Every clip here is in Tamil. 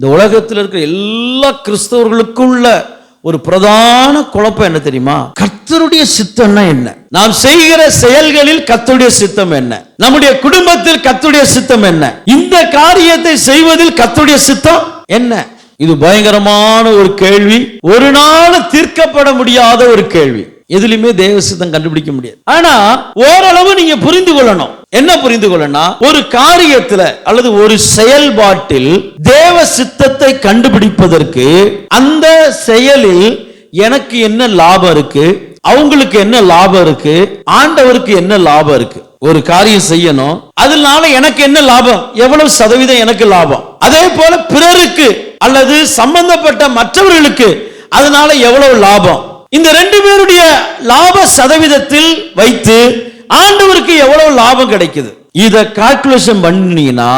இந்த உலகத்தில் இருக்கிற எல்லா கிறிஸ்தவர்களுக்குள்ள ஒரு பிரதான குழப்பம் என்ன தெரியுமா? கத்தருடைய சித்தம்னா என்ன? நாம் செய்கிற செயல்களில் கத்தருடைய சித்தம் என்ன? நம்முடைய குடும்பத்தில் கத்துடைய சித்தம் என்ன? இந்த காரியத்தை செய்வதில் கத்துடைய சித்தம் என்ன? இது பயங்கரமான ஒரு கேள்வி. ஒரு நாள் தீர்க்கப்பட முடியாத ஒரு கேள்வி. எதுலையுமே தேவ சித்தம் கண்டுபிடிக்க முடியாது. ஆனா ஓரளவு நீங்க புரிந்து கொள்ளணும். என்ன புரிந்து கொள்ளணும் ஒரு காரியத்துல அல்லது ஒரு செயல்பாட்டில் தேவ சித்தத்தை கண்டுபிடிப்பதற்கு அந்த செயலில் எனக்கு என்ன லாபம் இருக்கு அவங்களுக்கு என்ன லாபம் இருக்கு ஆண்டவருக்கு என்ன லாபம் இருக்கு ஒரு காரியம் செய்யணும் அதனால எனக்கு என்ன லாபம் எவ்வளவு சதவீதம் எனக்கு லாபம். அதே போல பிறருக்கு அல்லது சம்பந்தப்பட்ட மற்றவர்களுக்கு அதனால எவ்வளவு லாபம். இந்த ரெண்டு பேருடைய லாப சதவீதத்தில் வைத்து ஆண்டவருக்கு எவ்வளவு லாபம் கிடைக்குது? இத கால்குலேஷன் பண்ணினா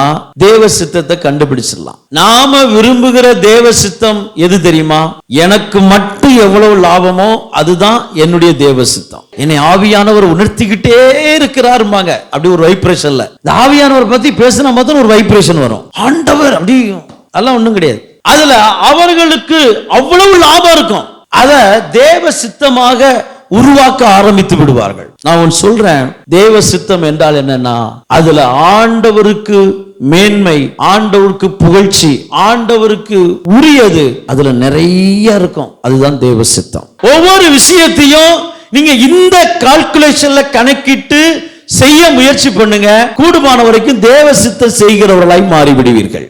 தேவ சித்தத்தை கண்டுபிடிச்சிடலாம். நாம விரும்புகிற தேவ சித்தம் எது தெரியுமா? எனக்கு மட்டும் எவ்வளவு லாபமோ அதுதான் என்னுடைய தேவ சித்தம். என்னை ஆவியானவர் உணர்த்திக்கிட்டே இருக்கிறாருமாங்க அப்படி ஒரு வைப்ரேஷன்ல இந்த ஆவியானவர் பத்தி பேசினா மாத்திரம் ஒரு வைப்ரேஷன் வரும். ஆண்டவர் அப்படி அதெல்லாம் ஒண்ணும் கிடையாது. அதுல அவர்களுக்கு அவ்வளவு லாபம் இருக்கும். அதை தேவ சித்தமாக உருவாக்க ஆரம்பித்து விடுவார்கள். நான் ஒன்று சொல்றேன் தேவ சித்தம் என்றால் என்னன்னா அதுல ஆண்டவருக்கு மேன்மை ஆண்டவருக்கு புகழ்ச்சி ஆண்டவருக்கு உரியது அதுல நிறைய இருக்கும். அதுதான் தேவ சித்தம். ஒவ்வொரு விஷயத்தையும் நீங்க இந்த கால்குலேஷன்ல கணக்கிட்டு செய்ய முயற்சி பண்ணுங்க. கூடுமான வரைக்கும் தேவ சித்தம் செய்கிறவர்களாய் மாறிவிடுவீர்கள்.